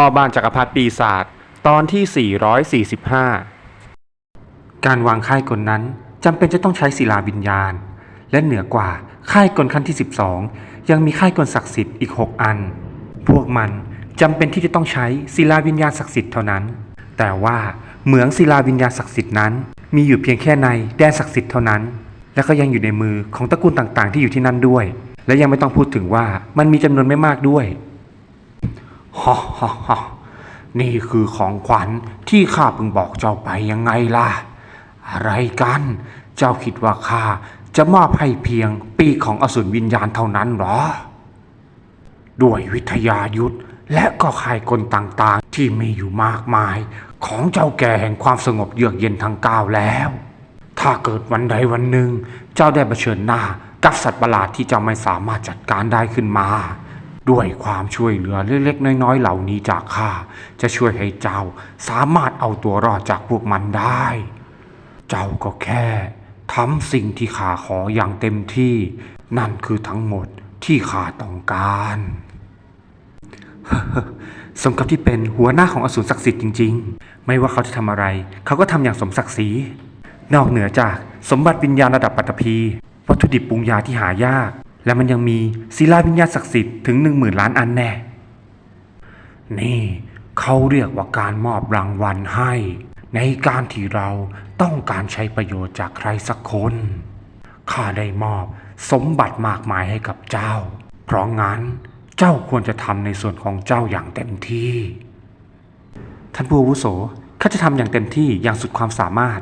พ่อบ้านจักรพรรดิปีศาจตอนที่ 445 การวางค่ายกลนั้นจำเป็นจะต้องใช้ศิลาวิญญาณ และเหนือกว่าค่ายกลขั้นที่ 12 ยังมีค่ายกลศักดิ์สิทธิ์อีก 6 อัน พวกมันจำเป็นที่จะต้องใช้ศิลาวิญญาณศักดิ์สิทธิ์เท่านั้น แต่ว่าเหมืองศิลาวิญญาณศักดิ์สิทธิ์นั้น มีอยู่เพียงแค่ในแดนศักดิ์สิทธิ์เท่านั้น และก็ยังอยู่ในมือของตระกูลต่างๆ ที่อยู่ที่นั่นด้วย และยังไม่ต้องพูดถึงว่ามันมีจำนวนไม่มากด้วย ฮ่าฮ่าฮ่านี่คือของขวัญที่ข้าเพิ่งบอกเจ้าไปยังไงล่ะ อะไรกัน เจ้าคิดว่าข้าจะมอบให้เพียงปีกของอสูรวิญญาณเท่านั้นหรอ ด้วยวิทยายุทธและก็ขายกลต่างๆที่มีอยู่มากมาย ของเจ้าแก่แห่งความสงบเยือกเย็นทั้งก้าวแล้ว ถ้าเกิดวันใดวันหนึ่ง เจ้าได้เผชิญหน้ากับสัตว์ประหลาดที่เจ้าไม่สามารถจัดการได้ขึ้นมา ด้วยความช่วยเหลือเล็กๆน้อยๆเหล่านี้จากข้าจะช่วยให้เจ้าสามารถเอาตัวรอดจากพวกมันได้ เจ้าก็แค่ทำสิ่งที่ข้าขออย่างเต็มที่ นั่นคือทั้งหมดที่ข้าต้องการสมกับที่เป็นหัวหน้าของอสูรศักดิ์สิทธิ์จริง ๆ ไม่ว่าเขาจะทำอะไร เขาก็ทำอย่างสมศักดิ์ศรีนอกเหนือจากสมบัติวิญญาณระดับปัตตภีวัตถุดิบปรุงยาที่หายาก และมันยังมีศิลาวิญญาณศักดิ์สิทธิ์ถึงหนึ่งหมื่นล้านอันแน่ นี่เขาเรียกว่าการมอบรางวัลให้ ในการที่เราต้องการใช้ประโยชน์จากใครสักคน ข้าได้มอบสมบัติมากมายให้กับเจ้า เพราะงั้นเจ้าควรจะทำในส่วนของเจ้าอย่างเต็มที่ ท่านผู้อาวุโสข้าจะทำอย่างเต็มที่อย่างสุดความสามารถ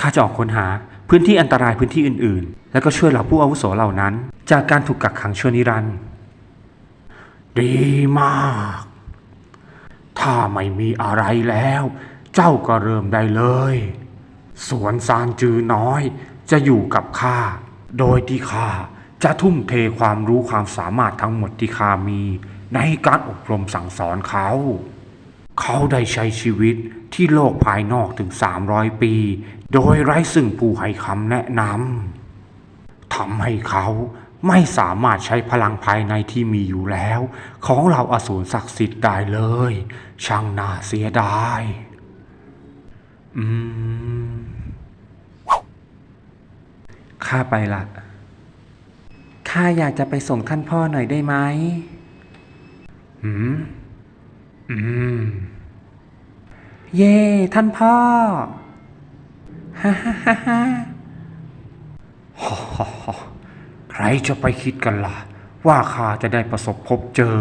ข้าจะออกค้นหา พื้นที่อันตรายพื้นที่อื่นๆ แล้วก็ช่วยเหล่าผู้อาวุโสเหล่านั้น จากการถูกกักขังชั่วนิรันดร์ดีมาก ถ้าไม่มีอะไรแล้ว เจ้าก็เริ่มได้เลย สวนซานจือน้อย จะอยู่กับข้า โดยที่ข้าจะทุ่มเทความรู้ความสามารถทั้งหมดที่ข้ามี ในการอบรมสั่งสอนเขา เขาได้ใช้ชีวิตที่โลกภายนอกถึง 300 ปี โดยไร้ซึ่งผู้ให้คำแนะนำทำให้เขาไม่สามารถใช้พลังภายในที่มีอยู่แล้ว ของเราอสูรศักดิ์สิทธิ์ได้เลย ช่างน่าเสียดายอืมข้าไปละข้าอยากจะไปส่งท่านพ่อหน่อยได้ไหมอืม อืม เย่ท่านพ่อฮ่าฮ่าฮ่าฮ่าฮ่าฮ่าฮ่าใครจะไปคิดกันล่ะ ว่าข้าจะได้ประสบพบเจอ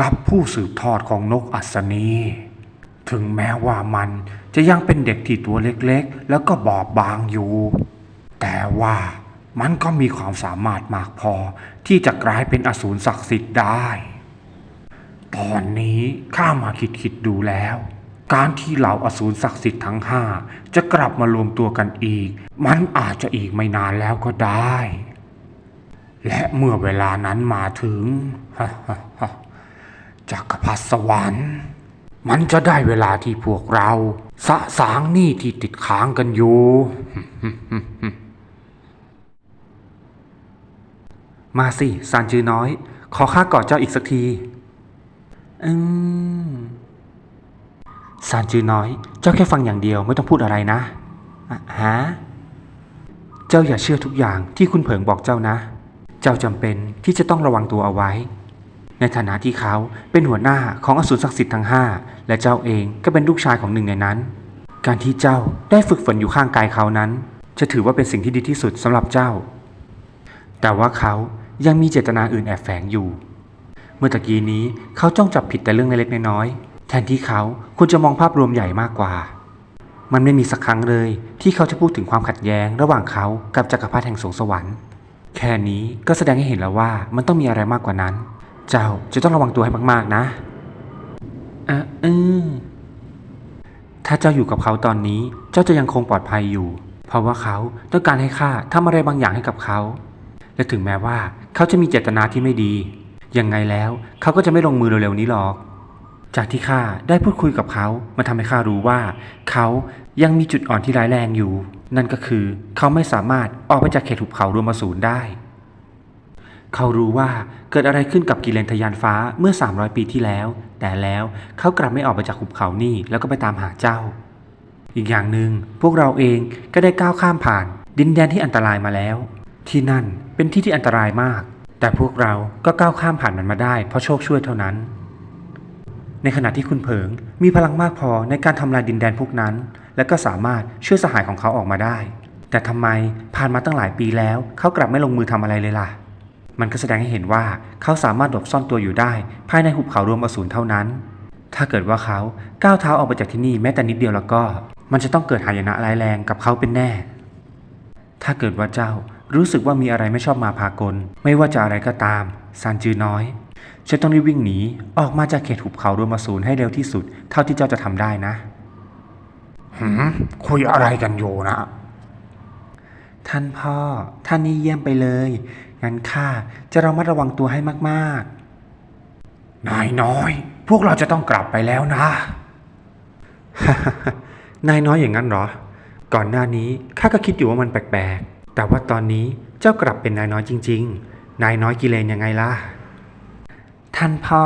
กับผู้สืบทอดของนกอัศนี ถึงแม้ว่ามันจะยังเป็นเด็กที่ตัวเล็กๆ แล้วก็บอบบางอยู่ แต่ว่ามันก็มีความสามารถมากพอที่จะกลายเป็นอสูรศักดิ์สิทธิ์ได้ ตอนนี้ข้ามาคิดคิดดูแล้ว การที่เหล่าอสูรศักดิ์สิทธิ์ทั้งห้าจะกลับมารวมตัวกันอีก มันอาจจะอีกไม่นานแล้วก็ได้ และเมื่อเวลานั้นมาถึงจักรพรรดิสวรรค์ มันจะได้เวลาที่พวกเราสะสางหนี้ที่ติดค้างกันอยู่ มาสิซานจือน้อย ขอข้ากอดเจ้าอีกสักที อืมซานจือน้อย เจ้าแค่ฟังอย่างเดียวไม่ต้องพูดอะไรนะอะฮะ เจ้าอย่าเชื่อทุกอย่างที่คุณเผิงบอกเจ้านะ เจ้าจำเป็นที่จะต้องระวังตัวเอาไว้ ในฐานะที่เขาเป็นหัวหน้าของอสูรศักดิ์สิทธิ์ทั้งห้าและเจ้าเองก็เป็นลูกชายของหนึ่งในนั้น การที่เจ้าได้ฝึกฝนอยู่ข้างกายเขานั้น จะถือว่าเป็นสิ่งที่ดีที่สุดสำหรับเจ้า แต่ว่าเขายังมีเจตนาอื่นแอบแฝงอยู่ เมื่อตะกี้นี้เขาจ้องจับผิดแต่เรื่องเล็กๆน้อยๆแทนที่เขาควรจะมองภาพรวมใหญ่มากกว่า มันไม่มีสักครั้งเลย ที่เขาจะพูดถึงความขัดแย้ง ระหว่างเขากับจักรพรรดิแห่งสวงสวรรค์ แค่นี้ก็แสดงให้เห็นแล้วว่ามันต้องมีอะไรมากกว่านั้น เจ้าจะต้องระวังตัวให้มากๆนะอะอือถ้าเจ้าอยู่กับเขาตอนนี้ เจ้าจะยังคงปลอดภัยอยู่ เพราะว่าเขาต้องการให้ข้าทำอะไรบางอย่างให้กับเขา และถึงแม้ว่าเขาจะมีเจตนาที่ไม่ดี ยังไงแล้วเขาก็จะไม่ลงมือเร็วๆนี้หรอก จากที่ข้าได้พูดคุยกับเขามันทำให้ข้ารู้ว่า เขายังมีจุดอ่อนที่ร้ายแรงอยู่ นั่นก็คือเขาไม่สามารถออกไปจากเขตหุบเขารวมอสูรได้ เขารู้ว่าเกิดอะไรขึ้นกับกิเลนทยานฟ้าเมื่อ 300 ปีที่แล้ว แต่แล้วเขากลับไม่ออกไปจากหุบเขานี่แล้วก็ไปตามหาเจ้า อีกอย่างหนึ่งพวกเราเองก็ได้ก้าวข้ามผ่าน ดินแดนที่อันตรายมาแล้ว ที่นั่นเป็นที่ที่อันตรายมาก แต่พวกเราก็ก้าวข้ามผ่านมันมาได้เพราะโชคช่วยเท่านั้น ในขณะที่คุณเผิงมีพลังมากพอในการทำลายดินแดนพวกนั้น และก็สามารถช่วยสหายของเขาออกมาได้ แต่ทำไมผ่านมาตั้งหลายปีแล้ว เขากลับไม่ลงมือทำอะไรเลยล่ะ มันก็แสดงให้เห็นว่าเขาสามารถหลบซ่อนตัวอยู่ได้ ภายในหุบเขารวมอสูรเท่านั้น ถ้าเกิดว่าเขาก้าวเท้าออกไปจากที่นี่แม้แต่นิดเดียวแล้วก็ มันจะต้องเกิดหายนะร้ายแรงกับเขาเป็นแน่ ถ้าเกิดว่าเจ้า รู้สึกว่ามีอะไรไม่ชอบมาพากล ไม่ว่าจะอะไรก็ตามซานจือน้อยฉันต้องรีบวิ่งหนีออกมาจากเขตหุบเขารวมอสูรให้เร็วที่สุด เท่าที่เจ้าจะทำได้นะหืมคุยอะไรกันอยู่นะ ท่านพ่อ ท่านนี่เยี่ยมไปเลย งั้นข้าจะระมัดระวังตัวให้มากนายน้อย พวกเราจะต้องกลับไปแล้วนะๆนายน้อยอย่างนั้นเหรอ ก่อนหน้านี้ข้าก็คิดอยู่ว่ามันแปลกๆ แต่ว่าตอนนี้เจ้ากลับเป็นนายน้อยจริง ๆ นายน้อยกิเลนยังไงล่ะ ท่านพ่อ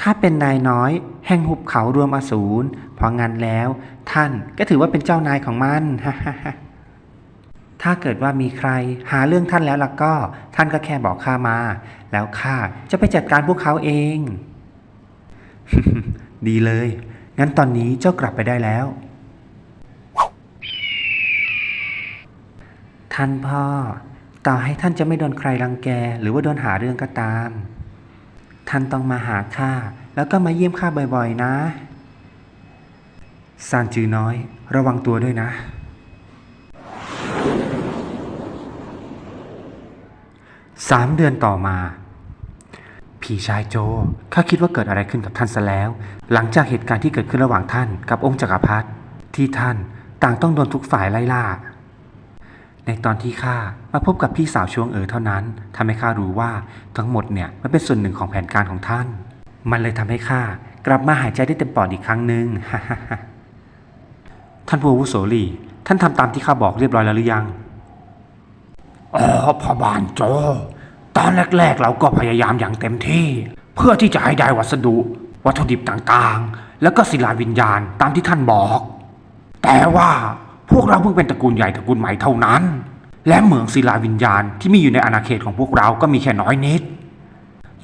ข้าเป็นนายน้อย แห่งหุบเขารวมอสูรพราะงั้นแล้ว ท่านก็ถือว่าเป็นเจ้านายของมัน ถ้าเกิดว่ามีใครหาเรื่องท่านแล้วล่ะก็ ท่านก็แค่บอกข้ามา แล้วข้าจะไปจัดการพวกเขาเอง ดีเลย งั้นตอนนี้เจ้ากลับไปได้แล้ว ท่านพ่อ ต่อให้ท่านจะไม่โดนใครรังแก หรือว่าโดนหาเรื่องก็ตาม ท่านต้องมาหาข้าแล้วก็มาเยี่ยมข้าบ่อยๆนะซานจือน้อย ระวังตัวด้วยนะ สามเดือนต่อมาพี่ชายโจ ข้าคิดว่าเกิดอะไรขึ้นกับท่านซะแล้ว หลังจากเหตุการณ์ที่เกิดขึ้นระหว่างท่านกับองค์จักรพรรดิที่ท่านต่างต้องโดนทุกฝ่ายไล่ล่า ในตอนที่ข้ามาพบกับพี่สาวช่วงเอ๋อเท่านั้นทำให้ข้ารู้ว่าทั้งหมดเนี่ยมันเป็นส่วนหนึ่งของแผนการของท่าน มันเลยทำให้ข้ากลับมาหายใจได้เต็มปอดอีกครั้งหนึ่งท่านผู้วุโสลีท่านทำตามที่ข้าบอกเรียบร้อยแล้วหรือยังอ๋อพ่อบานโจ ตอนแรก ๆ เราก็พยายามอย่างเต็มที่ เพื่อที่จะให้ได้วัสดุ วัตถุดิบต่างๆ แล้วก็ศิลาวิญญาณตามที่ท่านบอก แต่ว่า พวกเราเพิ่งเป็นตระกูลใหญ่ตระกูลใหม่เท่านั้น และเหมืองศิลาวิญญาณที่มีอยู่ในอาณาเขตของพวกเราก็มีแค่น้อยนิด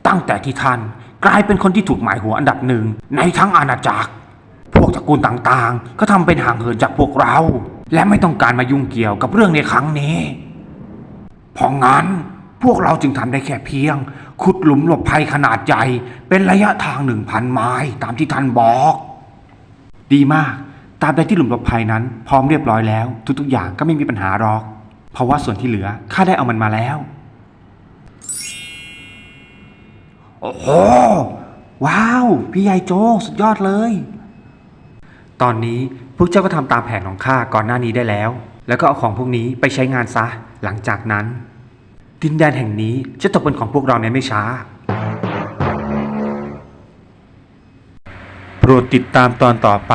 ตั้งแต่ที่ท่านกลายเป็นคนที่ถูกหมายหัวอันดับหนึ่งในทั้งอาณาจักร พวกตระกูลต่างๆ ก็ทำเป็นห่างเหินจากพวกเรา และไม่ต้องการมายุ่งเกี่ยวกับเรื่องในครั้งนี้ เพราะงั้นพวกเราจึงทำได้แค่เพียง ขุดหลุมหลบภัยขนาดใหญ่เป็นระยะทางหนึ่งพันไม้ตามที่ท่านบอก ดีมาก ตาบใดที่หลุมหลบภัยนั้น พร้อมเรียบร้อยแล้ว ทุกๆอย่างก็ไม่มีปัญหาหรอก เพราะว่าส่วนที่เหลือข้าได้เอามันมาแล้ว โอ้โห ว้าว พี่ใหญ่โจสุดยอดเลย ตอนนี้พวกเจ้าก็ทำตามแผนของข้าก่อนหน้านี้ได้แล้ว แล้วก็เอาของพวกนี้ไปใช้งานซะ หลังจากนั้น ดินแดนแห่งนี้จะตกเป็นของพวกเราในไม่ช้าโปรดติดตามตอนต่อไป